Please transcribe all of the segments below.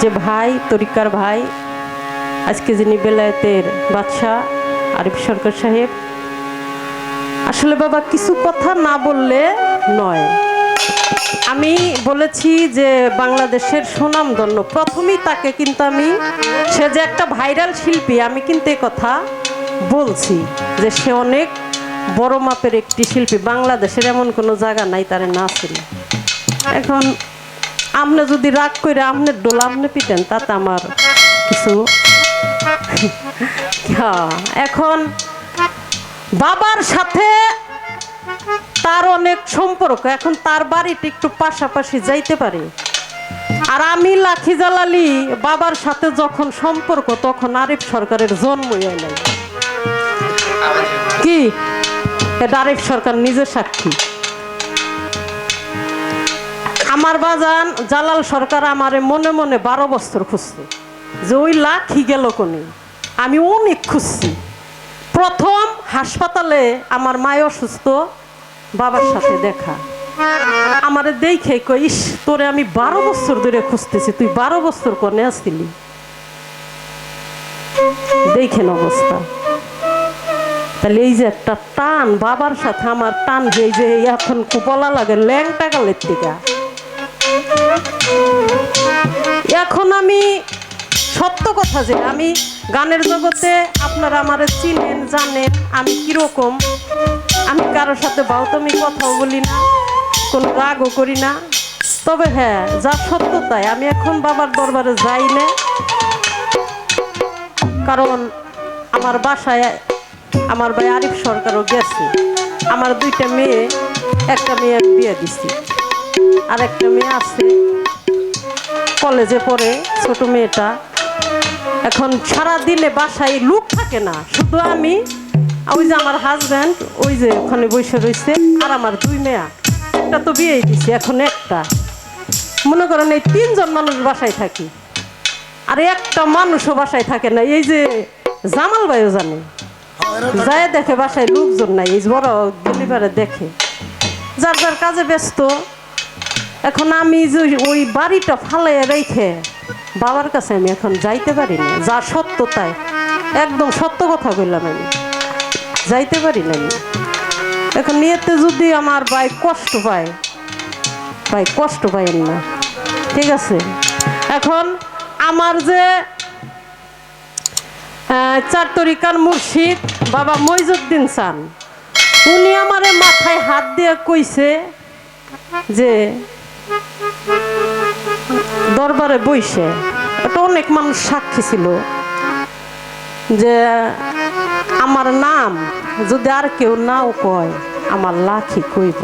যে ভাই, তরিকার ভাই, আজকে যিনি বেলায়েতের বাদশাহ, আরিফ সরকার সাহেব, আসলে বাবা কিছু কথা না বললে নয়। আমি বলেছি যে বাংলাদেশের সুনামধন্য প্রথমেই তাকে কিন্তু আমি, সে যে একটা ভাইরাল শিল্পী, আমি কিন্তু এ কথা বলছি যে সে অনেক বড় মাপের একটি শিল্পী। বাংলাদেশের এমন কোনো জায়গা নাই, তারে না। ছিল এখন আপনি যদি রাগ করে আপনার ডোলা আপনি পিটেন, তাতে আমার কিছু এখন বাবার সাথে তার অনেক সম্পর্ক, এখন তার বাড়িতে একটু পাশাপাশি যাইতে পারে। আর আমি লাখি জালালি বাবার সাথে যখন সম্পর্ক, তখন আরিফ সরকারের জন্মই কি? এটা আরিফ সরকার নিজে সাক্ষী। আমার বাজান, জালাল সরকার আমারে মনে মনে বারো বছর খুঁজছে। যে ওই লাখি গেল কোনে? আমি অনেক খুঁজছি। প্রথম হাসপাতালে আমার মায় অসুস্থ, বাবার সাথে দেখা। আমারে দেখে কই ইস, তোরে আমি বারো বছর ধরে খুঁজতেছি, তুই বারো বছর কনে আসছিলি দেখেন অবস্থা। তাহলে এই যে একটা টান, বাবার সাথে আমার টান এই যে এখন কুপলা লাগে ল্যাংটা গালের থেকে। এখন আমি সত্য কথা যে আমি গানের জগতে আপনারা আমার চিনেন, জানেন, আমি কীরকম? আমি কারোর সাথে বাউতমি কথাও বলি না, কোনো রাগও করি না। তবে হ্যাঁ যা সত্য তাই। আমি এখন বাবার দরবারে যাই না। কারণ আমার বাসায়, আমার ভাই আরিফ সরকারও গেছে। আমার দুইটা মেয়ে, একটা মেয়ে বিয়ে দিছি। আর একটা মেয়ে আছে। কলেজে পড়ে ছোট মেয়েটা। এখন সারা দিনে বাসায় লোক থাকে না, শুধু আমি ওই যে আমার হাজব্যান্ড ওই যে ওখানে বসে রয়েছে আর আমার দুই মেয়া। একটা তো বিয়ে দিছি, এখন একটা। মনে করেন এই তিনজন মানুষ বাসায় থাকি। আর একটা মানুষও বাসায় থাকে না, এই যে জামাল ভাইও জানে। যায় দেখে বাসায় লোকজন নাই, এই বড় ডেলিভারে দেখে। যার যার কাজে ব্যস্ত এখন আমি যে ওই বাড়িটা ফালাই রেখে বাবার কাছে আমি এখন যাইতে পারি না যা সত্য তাই। একদম সত্য কথা বললাম আমি। যাইতে পারি না আমি। এখন নিয়েতে যদি আমার ভাই কষ্ট পায়, ভাই কষ্ট পাইন না। ঠিক আছে? এখন আমার যে চার তরিকার মুর্শিদ, বাবা মইজুদ্দিন চান, উনি আমারে মাথায় হাত দিয়ে কইছে যে দরবারে বইসে এটা অনেক মানুষ সাক্ষী ছিল যে আমার নাম যদি আর কেউ নাও কয়, আমার লাখি কইব।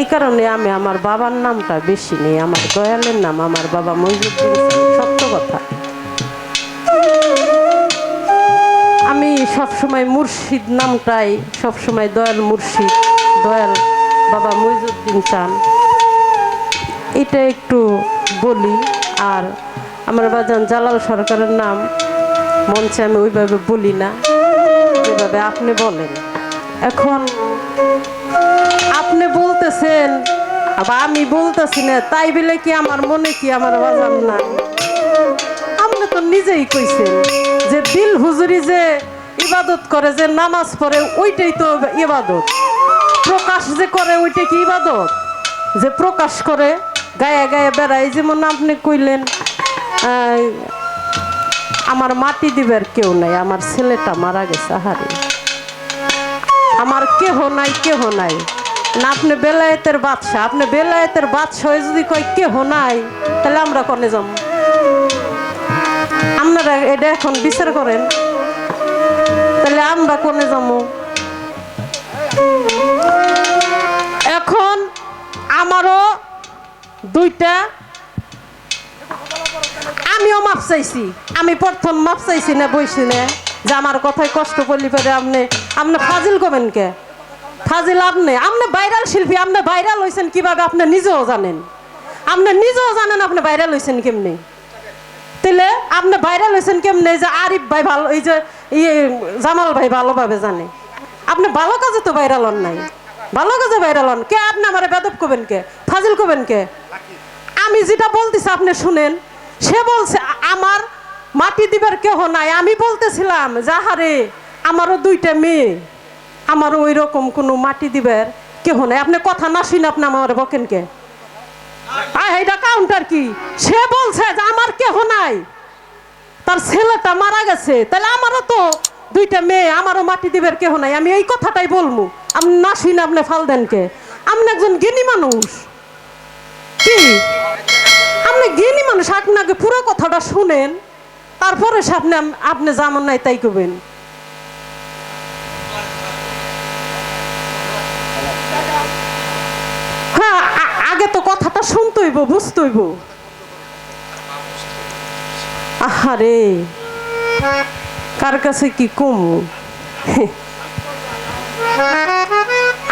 এই কারণে আমি আমার বাবার নামটা বেশি নেই, আমার দয়ালের নাম, আমার বাবা মহিজুদ্দিন সত্য কথা। আমি সবসময় মুর্শিদ নামটাই, সবসময় দয়াল মুর্শিদ, দয়াল বাবা মহিজুদ্দিন চান। এটা একটু বলি, আর আমার বাজান জালাল সরকারের নাম, মঞ্চে আমি ওইভাবে বলি না, যেভাবে আপনি বলেন। এখন আপনি বলতেছেন, আবার আমি বলতেছি না, তাই বলে কি আমার মনে কি আমার বাজান না আপনি তো নিজেই কইছেন যে দিল হুজুরি যে ইবাদত করে, যে নামাজ পড়ে, ওইটাই তো ইবাদত। প্রকাশ যে করে, ওইটা কি ইবাদত? যে প্রকাশ করে গায়ে গায়ে বেড়াই, যেমন আপনি কইলেন আমার মাটি দিবার কেউ নাই, আমার ছেলেটা মারা গেছে হারে আমার কেহ নাই কেহ নাই। না, আপনি বেলায়েতের বাদশাহ, আপনি বেলায়েতের বাদশাহ যদি কয় কেহ নাই, তাহলে আমরা কনে যাম? আপনারা এটা এখন বিচার করেন, তাহলে আমরা কনে যাব এখন আমারও দুইটা। আমিও মাপ চাইছি। আমি প্রথম মাপ চাইছি না, বইছি না। যে আমার কথায় কষ্ট করলি পরে আপনি আপনি ফাজিল করবেন কে? ফাজিল আপনি আপনি ভাইরাল শিল্পী, আপনি ভাইরাল হয়েছেন কীভাবে আপনি নিজেও জানেন? আপনি নিজেও জানেন আপনি ভাইরাল হয়েছেন কেমনি? তাহলে আপনি ভাইরাল হয়েছেন কেমনে? যে আরিফ ভাই ভালো এই যে ইয়ে জামাল ভাই ভালোভাবে জানে। আপনি ভালো কাজে তো ভাইরাল হন নাই। ভালো কাজে ভাইরাল হন। কে আপনি আমার বেদব করবেন কে? ফাজিল করবেন কে? আমি যেটা বলতেছি, আপনি শুনেন। সে বলছে, আমার মাটি দিবার কেহ নাই। আমি বলতেছিলাম, যাহারে, আমারও দুইটা মেয়ে। আমারও ওই রকম কোনো মাটি দিবার কেহ নাই। আপনি কথা না শুনে আপনি আমার বকেন কে? এটা কাউন্টার কি? সে বলছে যে, আমার কেহ নাই। তার ছেলেটা মারা গেছে। তাহলে আমারও তো দুইটা মেয়ে, আমারও মাটি দিবার কেহ নাই। আমি এই কথাটাই বলব। আপনি না শুনে আপনি ফাল দেন কে? আপনি একজন জ্ঞানী মানুষ। আপনি জ্ঞানী মানুষ আপনাকে পুরো কথাটা শুনেন, তারপরে আপনি আপনি যেমন নাই তাই করবেন। হ্যাঁ আগে তো কথাটা শুনতেইব বুঝতেইব আহারে, কার কাছে কি কম?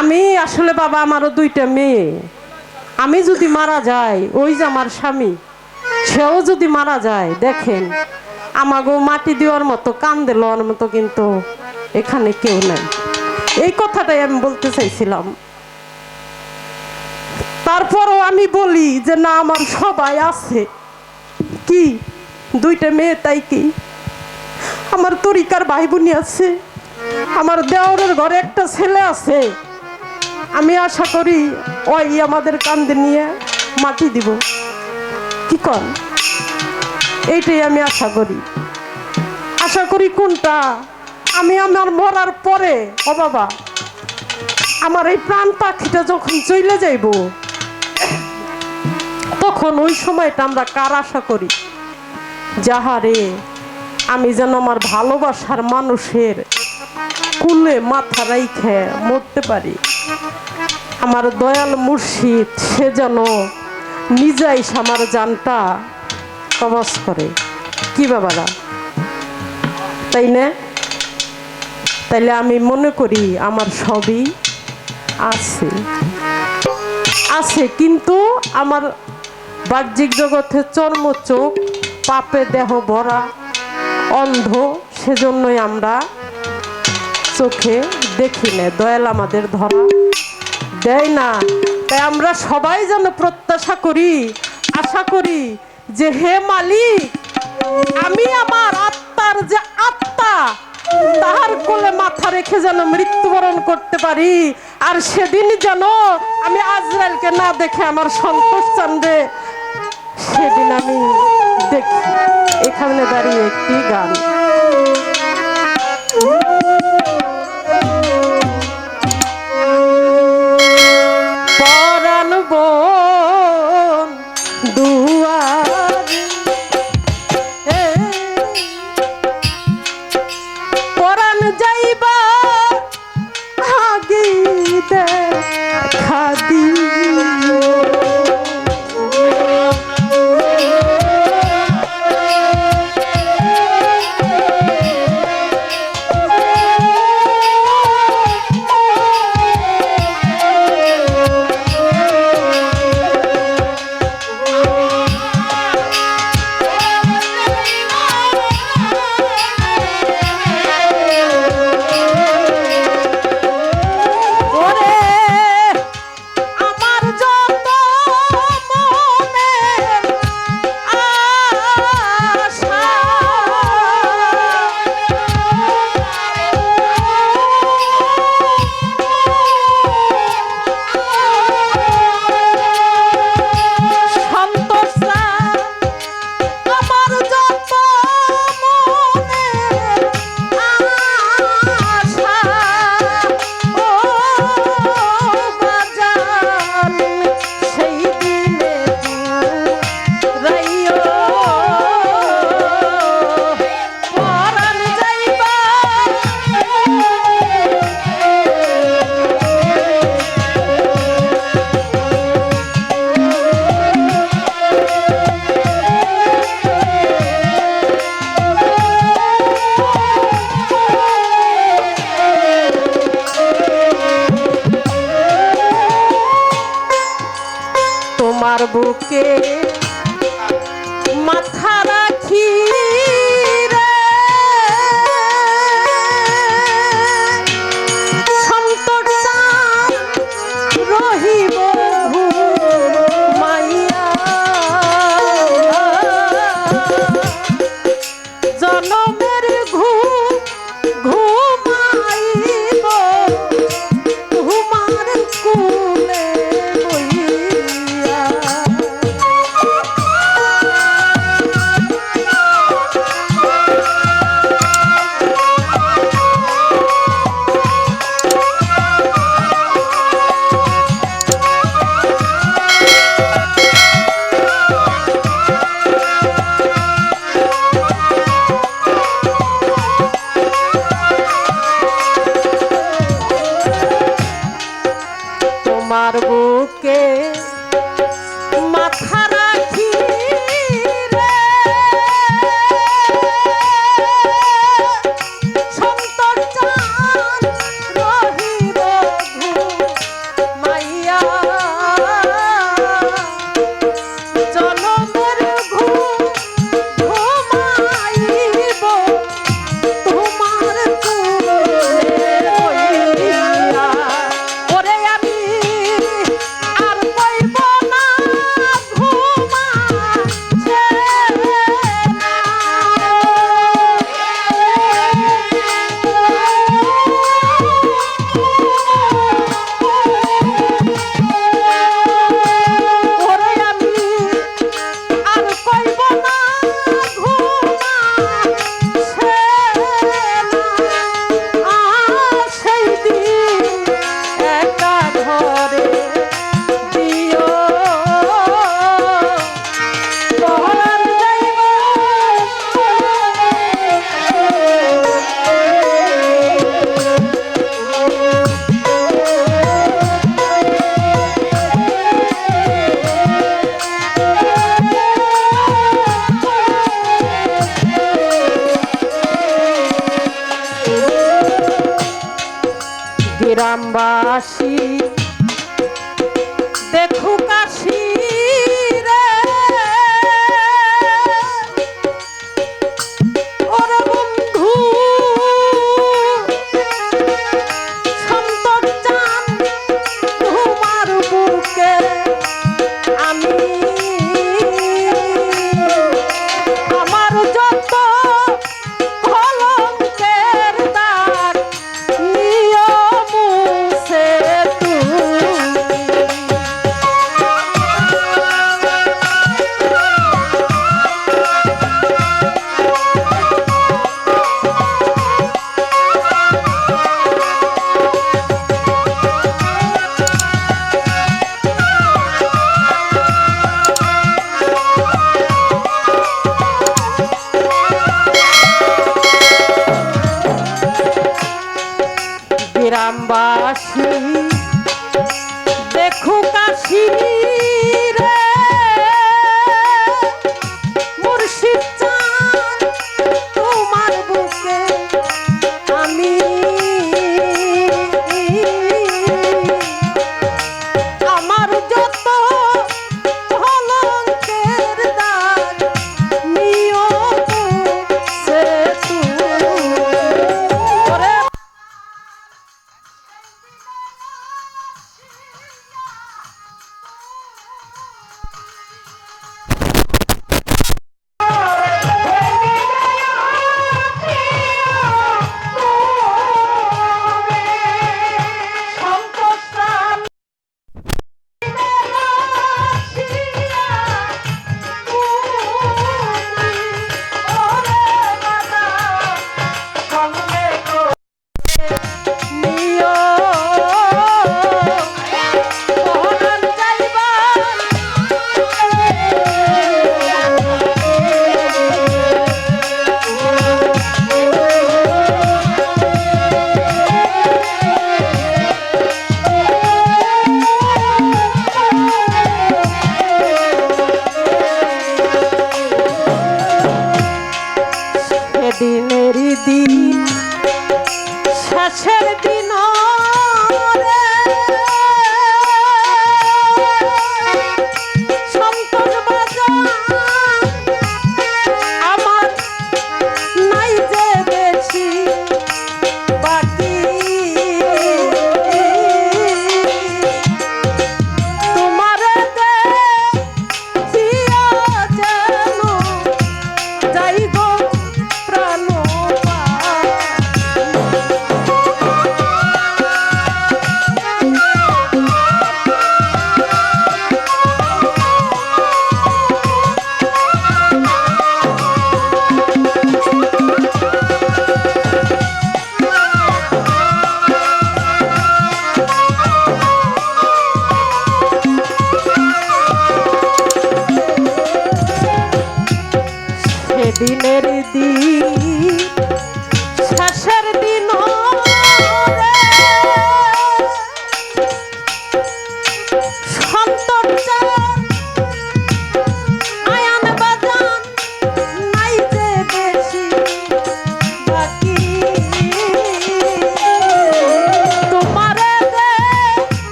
আমি আসলে বাবা আমারও দুইটা মেয়ে। আমি যদি মারা যাই, ওই যে আমার স্বামী, সেও যদি মারা যায়, দেখেন আমাকেও মাটি দেওয়ার মতো, কান্দে লওয়ার মতো কিন্তু এখানে কেউ নাই। এই কথাটাই আমি বলতে চাইছিলাম। তারপরও আমি বলি যে, না, আমার সবাই আছে। কি? দুইটা মেয়ে, তাই কি? আমার তরিকার ভাই বোনই আছে। আমার দেওরের ঘরে একটা ছেলে আছে। আমি আশা করি ওই আমাদের কান্দে নিয়ে মাটি দিব। কি কর এইটাই আমি আশা করি। আশা করি কোনটা? আমি আমার মরার পরে, ও বাবা, আমার এই প্রাণ পাখিটা যখন চলে যাইব, তখন ওই সময়টা আমরা কার আশা করি? যাহারে, আমি যেন আমার ভালোবাসার মানুষের কুলে মাথা রাইখে মরতে পারি। আমার দয়াল মুর্শিদ, সে যেন নিজাই আমার জানটা কবচ করে। কি বাবারা? তাই না? তাইলে আমি মনে করি আমার সবই আছে। আছে, কিন্তু আমার বাহ্যিক জগতে চর্ম চোখ, পাপে দেহ ভরা, অন্ধ, সেজন্যই আমরা চোখে দেখি না দয়াল আমাদের ধরা। দেয় না। তাই আমরা সবাই যেন প্রত্যাশা করি, আশা করি যে হে মালিক, আমি আমার আত্মার যে আত্মা, তাহার কোলে মাথা রেখে যেন মৃত্যুবরণ করতে পারি। আর সেদিন যেন আমি আজরাইলকে না দেখে আমার সন্তোষ চান্দে, সেদিন আমি দেখি। এখানে দাঁড়িয়ে একটি গান। তোমার বুকে মাথা গ্রামবাসী I Washington.